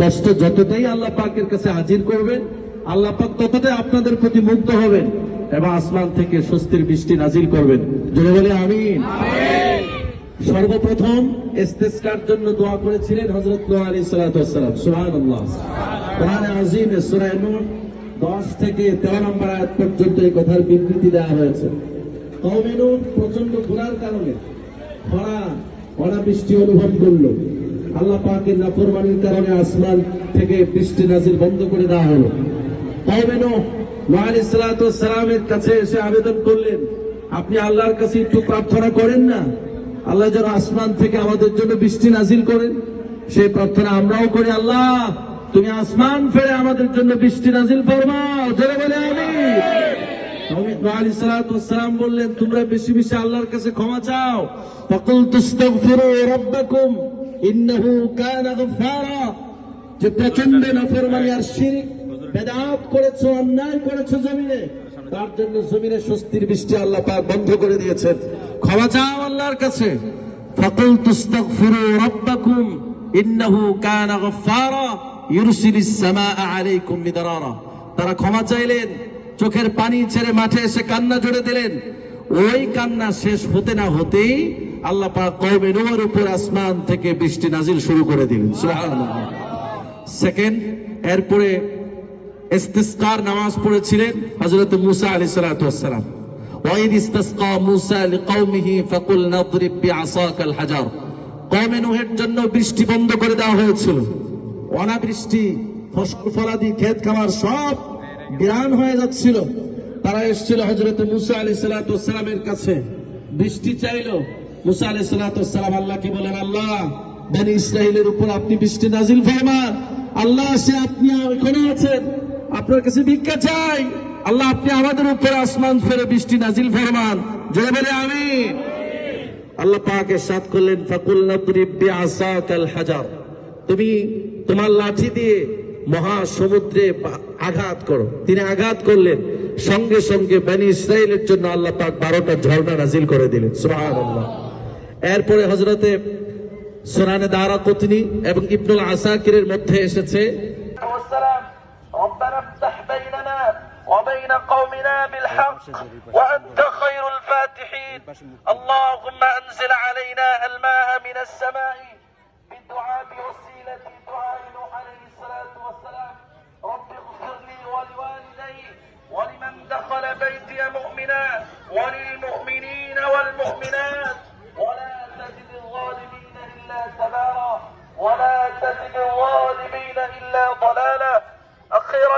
কষ্ট যতটাই আল্লাহ পাকের কাছে হাজির করবেন আল্লাহ পাক ততটাই আপনাদের প্রতি মুগ্ধ হবেন এবং আসমান থেকে স্বস্তির বৃষ্টি নাজিল করবেন। জোরে বলে আমিন। সর্বপ্রথম ইস্তেসকার জন্য দোয়া করেছিলেন হযরত নূহ আলাইহিস সালাতু ওয়াসসালাম সুবহানাল্লাহ। কোরআনে আযীমে সূরা নূহ 10 থেকে 13 নম্বর আয়াত পর্যন্ত এই কথার বিবৃতি দেওয়া হয়েছে। কওমে প্রচণ্ড গুনার কারণে খরা অনাবৃষ্টি অনুভব করল। আল্লাহ পাকের নাফরমানির কারণে আসমান থেকে বৃষ্টি নাজিল বন্ধ করে দেওয়া হলো। সালাতু ওয়াসসালামের কাছে এসে আবেদন করলেন, আপনি আল্লাহর কাছে একটু প্রার্থনা করেন না? আল্লাহ যেন আসমান থেকে আমাদের জন্য বৃষ্টি নাজিল করেন। সেই প্রার্থনা আমরাও করি, আল্লাহ তুমি আসমান ফেরে আমাদের জন্য বৃষ্টি নাজিল ফরমাও। জোরে বলে আমি বললেন, তোমরা বেশি বেশি আল্লাহর কাছে ক্ষমা চাও। ফকুল তুস্তাগফিরু রাব্বাকুম। ইন্নাহু কানা গফফারা যে প্রচণ্ড নাফরমানি আর শিরক, বেদাত করেছ, অন্যায় করেছ জমিনে, তার জন্য জমিনে স্বস্তির বৃষ্টি আল্লাহ পাক বন্ধ করে দিয়েছেন। ক্ষমা চাও আল্লাহর কাছে। ফাকুল তুস্তাগফিরু রাব্বাকুম, ইন্নাহু কানা গফফারা ইউরসিলিস সামাআ আলাইকুম মিদরারা তারা ক্ষমা চাইলেন, চোখের পানি ছেড়ে মাঠে এসে কান্না জুড়ে দিলেন। ওই কান্না শেষ হতে না হতেই আল্লাহ পাক কওমে নূহের উপর আসমান থেকে বৃষ্টি নাজিল শুরু করে দিলেন সেকেন্ড এরপরে ইস্তিসকার নামাজ পড়েছিলেন হযরত মুসা আলাইহিস সালাতু ওয়াসসালাম ওয়াইদ ইস্তাসকা মুসা লিকওমিহি ফাকুল নাদরিব বিআসাকাল হাজার কওমে নূহের জন্য বৃষ্টি বন্ধ করে দেওয়া হয়েছিল। অনাবৃষ্টি, ফসল ফলাদি, ক্ষেত খামার সব বিরান হয়ে যাচ্ছিল। তারা এসেছিল হযরত মুসা আলাইহিস সালাতু ওয়াসসালামের কাছে। বৃষ্টি চাইলো। মুসা আল্লাহকে বলেন, আল্লাহ, বনি উপর আপনি বৃষ্টি নাজিল আল্লাহ, সে আপনি এখানে আছেন। আপনার কাছে ভিক্ষা চাই। আল্লাহ, আপনি আমাদের উপর আসমান ফেরে বৃষ্টি নাজিল বলে আমি আল্লাহ পাক করলেন, ফাকুল নাদরিব বিআসাকাল হাজার। তুমি তোমার লাঠি দিয়ে মহা সমুদ্রে আঘাত করো। তিনি আঘাত করলেন। সঙ্গে সঙ্গে বনি ইসরাইলের জন্য আল্লাহ পাক বারোটা ঝর্ণা নাজিল করে দিলেন। সুবহানাল্লাহ। এরপরে হযরতে সোনানে দারা কতনি এবং ইবনুল আসাকিরের মধ্যে এসেছে والسلام ربنا افتح بيننا وبين قومنا بالحق وأنت خير الفاتحين اللهم أنزل علينا الماء من السماء بالدعاء بوسيلة دعاء نوح عليه الصلاة والسلام رب اغفر لي ولوالدي ولمن دخل بيتي مؤمنا وللمؤمنين والمؤمنات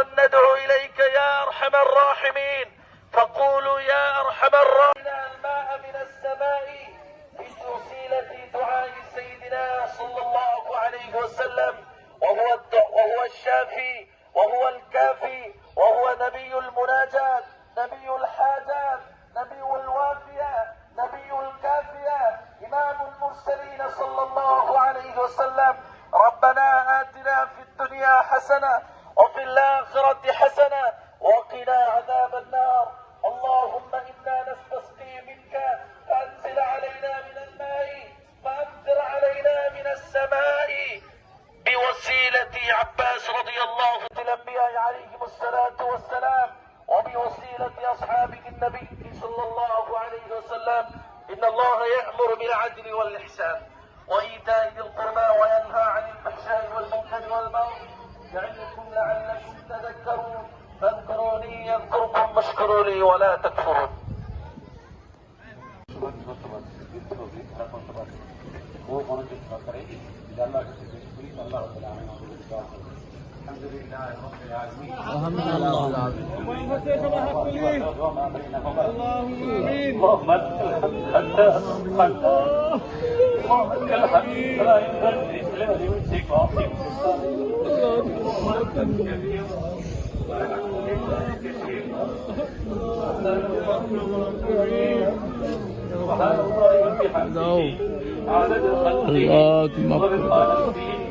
ندعو إليك يا أرحم الراحمين. فقولوا يا أرحم الراحمين. الماء من السماء بوسيلة دعاء سيدنا صلى الله عليه وسلم. وهو وهو الشافي وهو الكافي وهو نبي المناجاة نبي الحاجات نبي الوافية نبي الكافية إمام المرسلين صلى الله عليه وسلم. ربنا آتنا في الدنيا حسنة وفي الآخرة حسنة وقنا عذاب النار. اللهم إنا نستسقي منك. فأنزل علينا من الماء. فأمطر علينا من السماء. بوسيلة عباس رضي الله عنه. الأنبياء عليهم الصلاة والسلام. وبوسيلة أصحاب النبي صلى الله عليه وسلم. إن الله يأمر بالعدل والإحسان. وإيتاء ذي القربى ولا تكفروا الحمد لله رب العالمين. اللهم امين اللهم الحمد اللهم الحمد فلا ينبغي للإسلام لوجهك وعظيم سبحان الله